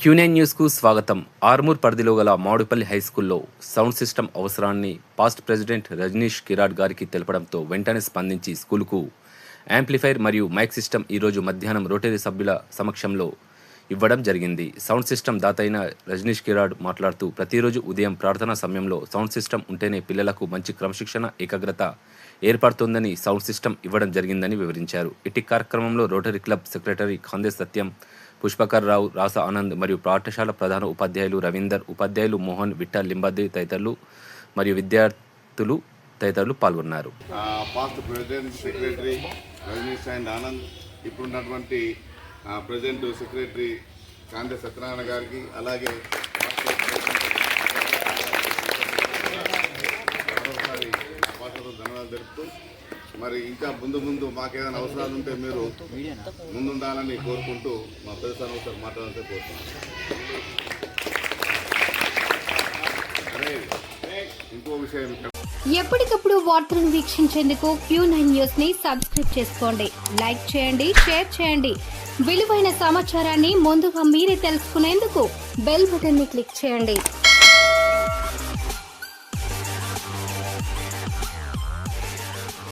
Quinine న్యూస్కు స్వాగతం. ఆర్మూర్ పరిధిలో గల మాడుపల్లి హై స్కూల్లో సౌండ్ సిస్టమ్ అవసరాన్ని పాస్ట్ ప్రెసిడెంట్ రజనీష్ కిరాడ్ గారికి తెలపడంతో వెంటనే స్పందించి స్కూలుకు యాంప్లిఫైర్ మరియు మైక్ సిస్టమ్ ఈరోజు మధ్యాహ్నం రోటరీ సభ్యుల సమక్షంలో ఇవ్వడం జరిగింది. సౌండ్ సిస్టమ్ దాత అయిన రజనీష్ కిరాడ్ మాట్లాడుతూ ప్రతిరోజు ఉదయం ప్రార్థనా సమయంలో సౌండ్ సిస్టమ్ ఉంటేనే పిల్లలకు మంచి క్రమశిక్షణ ఏకాగ్రత ఏర్పడుతుందని సౌండ్ సిస్టమ్ ఇవ్వడం జరిగిందని వివరించారు. ఇటు కార్యక్రమంలో rotary club secretary Khande Satyam Pushpakar Rao Rasa Anand మరియు పాఠశాల ప్రధాన ఉపాధ్యాయులు రవీందర్ ఉపాధ్యాయులు మోహన్ విఠల్ లింబాద్రి తదితరులు మరియు విద్యార్థులు తదితరులు పాల్గొన్నారు. Past president secretary Rajneesh and Anand ఇప్పుడున్నటువంటి ప్రెసిడెంట్ సెక్రటరీ కాంగ్రెస్ సత్యనారాయణ గారికి అలాగే ధన్యవాదాలు తెలుపుతూ మరి ఇంకా ముందు ముందు మాకేదైనా అవసరాలు ఉంటే మీరు ముందుండాలని కోరుకుంటూ మా ప్రదర్శన ఒకసారి మాట్లాడాలంటే కోరుతున్నాను ఇంకో విషయం. ఎప్పటికప్పుడు వార్తలను వీక్షించేందుకు క్యూ నైన్ న్యూస్ని సబ్స్క్రైబ్ చేసుకోండి. లైక్ చేయండి షేర్ చేయండి. విలువైన సమాచారాన్ని ముందుగా మీరే తెలుసుకునేందుకు బెల్ బటన్ని క్లిక్ చేయండి.